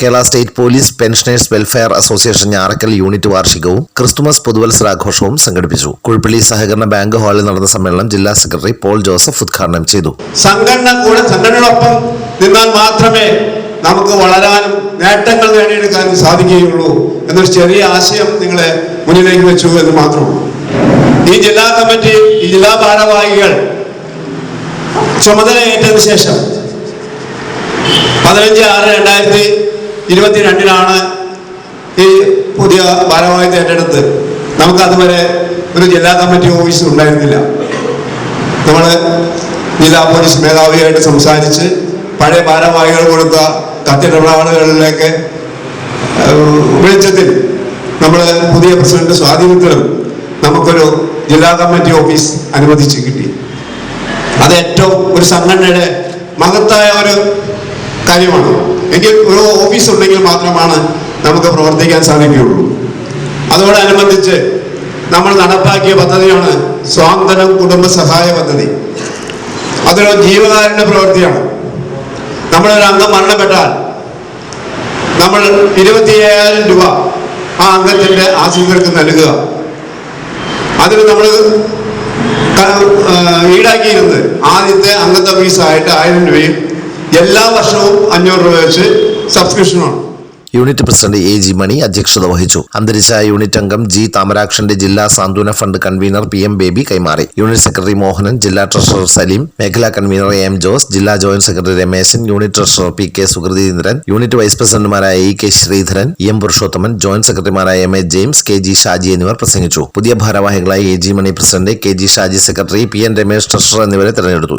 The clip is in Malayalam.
Kerala state police pensioners welfare association Njarakkal unit വാർഷികവും Christmas പുതുവത്സരാഘോഷവും സംഘടിപ്പിച്ചു. കുഴിപ്പള്ളി സഹകരണ ബാങ്ക് ഹാളിൽ നടന്ന സമ്മേളനം ജില്ലാ സെക്രട്ടറി പോൾ ജോസഫ് ഉദ്ഘാടനം ചെയ്തു. സംഘടന കൂടെ സംഘടനയോടൊപ്പം നിന്നാൽ മാത്രമേ നമുക്ക് വളരാനും നേട്ടങ്ങൾ നേടിയെടുക്കാനും സാധിക്കുകയുള്ളൂ എന്നൊരു ചെറിയ ആശയം നിങ്ങളെ മുന്നിലേക്ക് വെച്ചു എന്ന് മാത്രം ഈ ജില്ലാ കമ്മിറ്റി ഈ ജില്ലാ ഭാരവാഹികൾ ചുമതലയേറ്റതിനു ശേഷം പതിനഞ്ച് ആറ് രണ്ടായിരത്തി ഇരുപത്തിരണ്ടിനാണ് ഈ പുതിയ ഭാരവാഹിത്വം ഏറ്റെടുത്ത് നമുക്ക് അതുവരെ ഒരു ജില്ലാ കമ്മിറ്റി ഓഫീസ് ഉണ്ടായിരുന്നില്ല. നമ്മൾ ജില്ലാ പോലീസ് മേധാവിയായിട്ട് സംസാരിച്ച് പഴയ ഭാരവാഹികൾ കൊടുത്ത കത്തിടപാടുകളിലേക്ക് വെളിച്ചത്തിൽ നമ്മൾ പുതിയ പ്രസിഡന്റ് സ്വാധീനത്തിലും നമുക്കൊരു ജില്ലാ കമ്മിറ്റി ഓഫീസ് അനുവദിച്ച് കിട്ടി. അത് ഏറ്റവും ഒരു സംഘടനയുടെ മഹത്തായ ഒരു കാര്യമാണ് എങ്കിൽ ഒരു ഓഫീസ് ഉണ്ടെങ്കിൽ മാത്രമാണ് നമുക്ക് പ്രവർത്തിക്കാൻ സാധിക്കുകയുള്ളൂ. അതോടനുബന്ധിച്ച് നമ്മൾ നടപ്പാക്കിയ പദ്ധതിയാണ് സ്വാന്തനം കുടുംബ സഹായ പദ്ധതി. അതൊരു ജീവകാരുണ്യ പ്രവൃത്തിയാണ്. നമ്മളൊരു അംഗം മരണപ്പെട്ടാൽ നമ്മൾ ഇരുപത്തിയ്യായിരം രൂപ ആ അംഗത്തിന്റെ ആശുപത്രിക്ക് നൽകുക. അതിന് നമ്മൾ ഈടാക്കിയിരുന്നത് ആദ്യത്തെ അംഗത്വ ഫീസായിട്ട് ആയിരം രൂപയും എല്ലാ വർഷവും അഞ്ഞൂറ് രൂപ വെച്ച് സബ്സ്ക്രിപ്ഷനാണ് unit president A G Mani അധ്യക്ഷത വഹിച്ചു. അന്തരിച്ച യൂണിറ്റ് അംഗം ജി താമരാക്ഷന്റെ ജില്ലാ സാന്ത്വന fund convener P M Baby കൈമാറി. യൂണിറ്റ് സെക്രട്ടറി മോഹനൻ ജില്ലാ ട്രഷറർ സലീം മേഖലാ കൺവീനർ എ ജോസ് ജില്ലാ joint secretary Rameshan unit treasurer P K Suhrutheendran unit vice പ്രസിഡന്റുമാരായ E K Sreedharan E M Purushothaman joint സെക്രട്ടറിമാരായ M A James K G Shaji എന്നിവർ പ്രസംഗിച്ചു. പുതിയ ഭാരവാഹികളായി A G Mani president K G Shaji secretary P N Ramesh treasurer എന്നിവരെ തെരഞ്ഞെടുത്തു.